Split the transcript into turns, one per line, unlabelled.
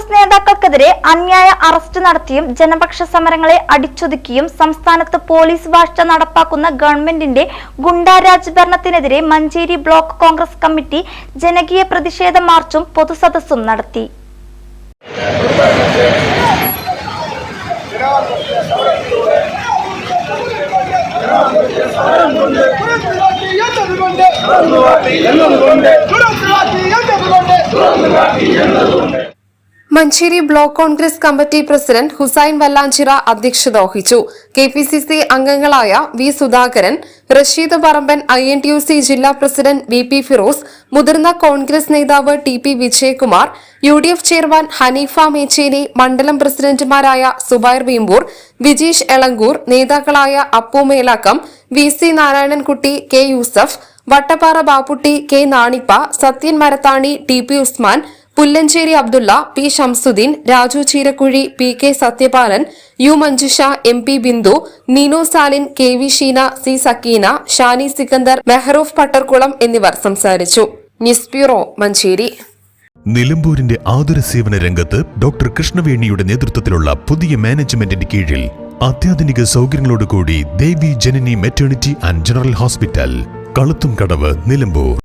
കോൺഗ്രസ് നേതാക്കൾക്കെതിരെ അന്യായ അറസ്റ്റ് നടത്തിയും ജനപക്ഷ സമരങ്ങളെ അടിച്ചൊതുക്കിയും സംസ്ഥാനത്ത് പോലീസ് വാഴ്ച നടപ്പാക്കുന്ന ഗവൺമെന്റിന്റെ ഗുണ്ടാരാജ് ഭരണത്തിനെതിരെ മഞ്ചേരി ബ്ലോക്ക് കോൺഗ്രസ് കമ്മിറ്റി ജനകീയ പ്രതിഷേധ മാർച്ചും പൊതുസദസ്സും നടത്തി
എന്നതുകൊണ്ട്
Manjeri block Congress committee president Hussain Vallanchira അധ്യക്ഷത വഹിച്ചു കെ പി സി സി അംഗങ്ങളായ V Sudhakaran Rasheed Paramban I N T U C ജില്ലാ പ്രസിഡന്റ് വി പി ഫിറോസ് മുതിർന്ന കോൺഗ്രസ് നേതാവ് T P Vijayakumar U D F chairman Hanifa Mecheri മണ്ഡലം പ്രസിഡന്റുമാരായ സുബൈർ വീമ്പൂർ വിജീഷ് എളങ്കൂർ നേതാക്കളായ Appu Melakkam V C Narayanankutty K Yusuf Vattappara Bapputty K Nanippa Sathyan Marathani T P Usman Pullancheri Abdullah P Shamsuddin Raju Cheerakkuzhi P K Sathyapalan U Manjusha M P Bindu Neenu Salin K V Sheena C Sakeena Shani Sikandar Mehroof Pattarkulam എന്നിവർ സംസാരിച്ചു. News bureau Manjeri.
നിലമ്പൂരിന്റെ ആതുര സേവന രംഗത്ത് doctor കൃഷ്ണവേണിയുടെ നേതൃത്വത്തിലുള്ള പുതിയ മാനേജ്മെന്റിന്റെ കീഴിൽ അത്യാധുനിക സൗകര്യങ്ങളോടുകൂടി Devi Janani maternity and general hospital Kaluthum Kadavu Nilambur.